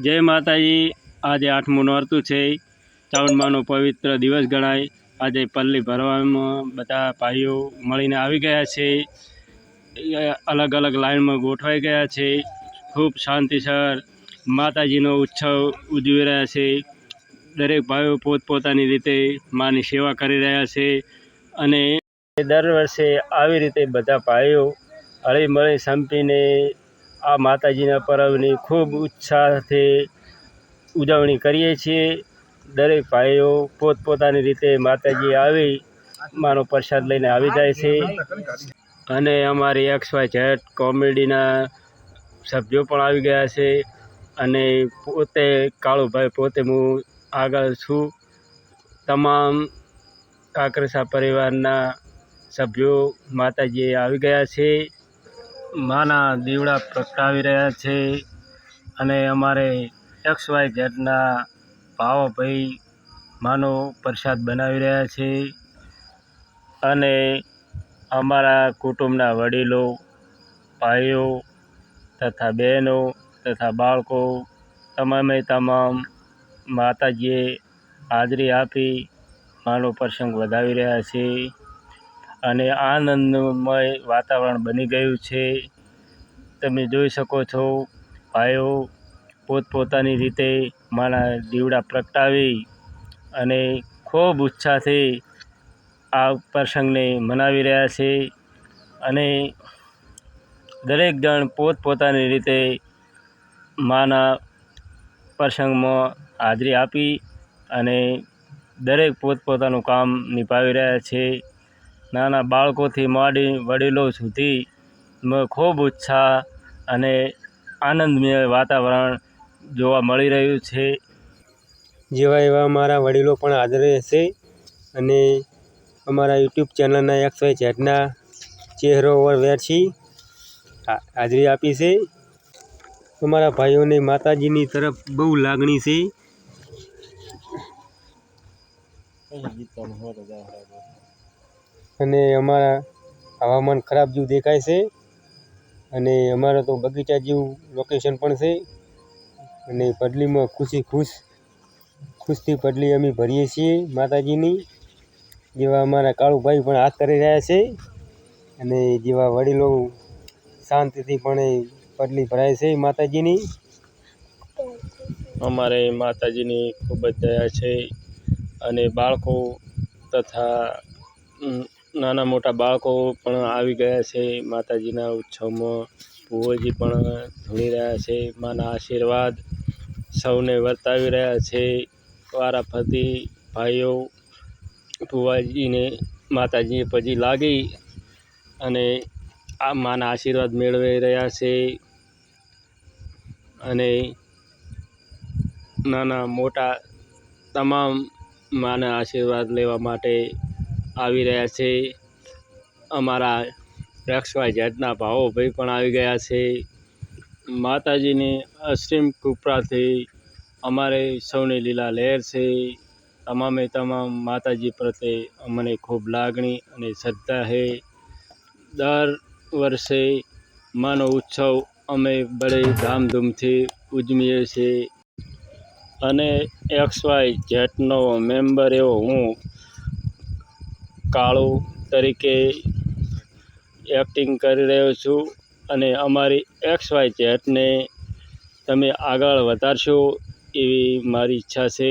જય માતાજી. આજે આઠમું નોરતું છે. ચાવણમાનો પવિત્ર દિવસ ગણાય. આજે પલ્લી ભરવામાં બધા ભાઈઓ મળીને આવી ગયા છે. અલગ અલગ લાઈનમાં ગોઠવાઈ ગયા છે. ખૂબ શાંતિસર માતાજીનો ઉત્સવ ઉજવી રહ્યા છે. દરેક ભાઈઓ પોતપોતાની રીતે માની સેવા કરી રહ્યા છે. અને દર વર્ષે આવી રીતે બધા ભાઈઓ હળીમળી સંપીને આ માતાજીના પર્વની ખૂબ ઉત્સાહથી ઉજવણી કરીએ છીએ. દરેક ભાઈઓ પોતપોતાની રીતે માતાજી આવી, માનો પ્રસાદ લઈને આવી જાય છે. અને અમારી એક્સ વાય ઝેડ કોમેડીના સભ્યો પણ આવી ગયા છે. અને પોતે, કાળુભાઈ પોતે હું આગળ છું. તમામ કાકરસા પરિવારના સભ્યો માતાજીએ આવી ગયા છે. માના દીવડા પ્રગટાવી રહ્યા છે અને અમારે એક્સ વાય ઝેડના ભાવભાઈ માનો પ્રસાદ બનાવી રહ્યા છે અને અમારા કુટુંબના વડીલો, ભાઈઓ તથા બહેનો તથા બાળકો તમામે તમામ માતાજીએ હાજરી આપી, માનો પ્રસંગ વધાવી રહ્યા છે. અને આનંદમય વાતાવરણ બની ગયું છે. તમે જોઈ શકો છો, ભાઈઓ પોતપોતાની રીતે માના દીવડા પ્રગટાવી અને ખૂબ ઉત્સાહથી આ પ્રસંગને મનાવી રહ્યા છે અને દરેક જણ પોતપોતાની રીતે માના પ્રસંગમાં હાજરી આપી અને દરેક પોતપોતાનું કામ નિભાવી રહ્યા છે. નાના બાળકોથી માંડી વડીલો સુધી માં ખૂબ ઉત્સાહ અને આનંદમય વાતાવરણ જોવા મળી રહ્યું છે. જેવા એવા અમારા વડીલો પણ હાજર રહેશે અને અમારા યુટ્યુબ ચેનલના એક્સ વાય ઝેડના ચહેરો ઓર વેરસી હાજરી આપી છે. અમારા ભાઈઓને માતાજીની તરફ બહુ લાગણી છે. અને અમારા હવામાન ખરાબ જેવું દેખાય છે. અને અમારા તો બગીચા જેવું લોકેશન પણ છે. અને પડલીમાં ખુશી ખુશ, ખુશથી પડલી અમે ભરીએ છીએ માતાજીની, જેવા અમારા કાળુભાઈ પણ હાથ કરી રહ્યા છે. અને જેવા વડીલો શાંતિથી પણ એ પડલી ભરાય છે માતાજીની. અમારે માતાજીની ખૂબ જ દયા છે. અને બાળકો તથા નાના મોટા બાળકો પણ આવી ગયા છે, માતાજીના ઉત્સવમાં. ભુવોજી પણ ધૂણી રહ્યા છે, માના આશીર્વાદ સૌને વર્તાવી રહ્યા છે. વારાફરતી ભાઈઓ ભુવાજીને માતાજીએ પજી લાગી અને આ માના આશીર્વાદ મેળવી રહ્યા છે અને નાના મોટા તમામ માના આશીર્વાદ લેવા માટે આવી રહ્યા છે. અમારા એક્સવાય ભાવો ભાઈ પણ આવી ગયા છે. માતાજીની અસીમ કૃપાથી અમારે સૌની લીલા લહેર છે. તમામે તમામ માતાજી પ્રત્યે અમને ખૂબ લાગણી અને શ્રદ્ધા છે. દર વર્ષે માનો ઉત્સવ અમે બડે ધામધૂમથી ઉજવીએ છીએ. અને એક્સ વાય જેટનો મેમ્બર એવો હું કાળુ તરીકે એક્ટિંગ કરી રહ્યો છું અને અમારી એક્સ વાય ઝેડને તમે આગળ વધારશો એવી મારી ઈચ્છા છે.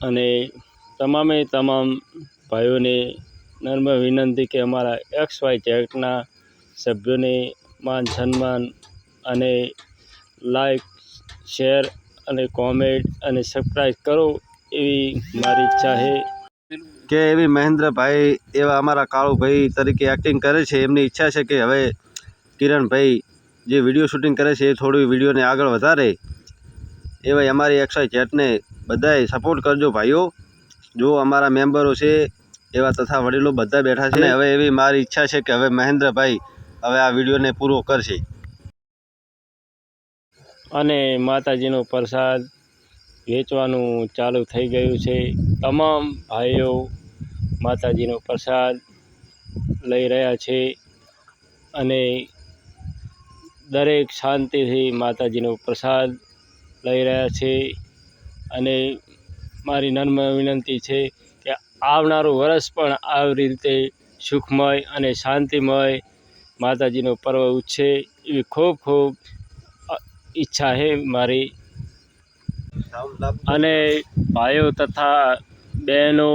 અને તમામે તમામ ભાઈઓને નર્મ વિનંતી કે અમારા એક્સ વાય ઝેડના સભ્યોને માન સન્માન અને લાઈક શેર અને કોમેન્ટ અને સબસ્ક્રાઈબ કરો એવી મારી ઈચ્છા છે. કે એવી મહેન્દ્રભાઈ એવા અમારા કાળુભાઈ તરીકે એક્ટિંગ કરે છે, એમની ઈચ્છા છે કે હવે કિરણભાઈ જે વીડિયો શૂટિંગ કરે છે, એ થોડું વિડીયોને આગળ વધારે. એવાય અમારી એક્સાઈ જેટને બધાએ સપોર્ટ કરજો ભાઈઓ. જો અમારા મેમ્બરો છે, એવા તથા વડીલો બધા બેઠા છે હવે એવી મારી ઈચ્છા છે કે હવે મહેન્દ્રભાઈ હવે આ વિડીયોને પૂરો કરશે. અને માતાજીનો પ્રસાદ વેચવાનું ચાલુ થઈ ગયું છે. તમામ ભાઈઓ માતાજીનો પ્રસાદ લઈ રહ્યા છે અને દરેક શાંતિથી માતાજીનો પ્રસાદ લઈ રહ્યા છે અને મારી નમ્ર વિનંતી છે કે આવનારું વર્ષ પણ આવી રીતે સુખમય અને શાંતિમય માતાજીનો પર્વ ઉછે એવી ખૂબ ખૂબ ઈચ્છા છે મારી. અને ભાઈઓ તથા બહેનો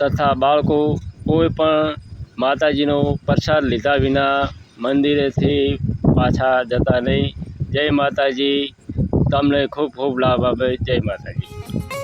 તથા બાળકો કોઈ પણ માતાજીનો પ્રસાદ લીધા વિના મંદિરેથી પાછા જતા નહીં. જય માતાજી. તમને ખૂબ ખૂબ લાભ આપે. જય માતાજી.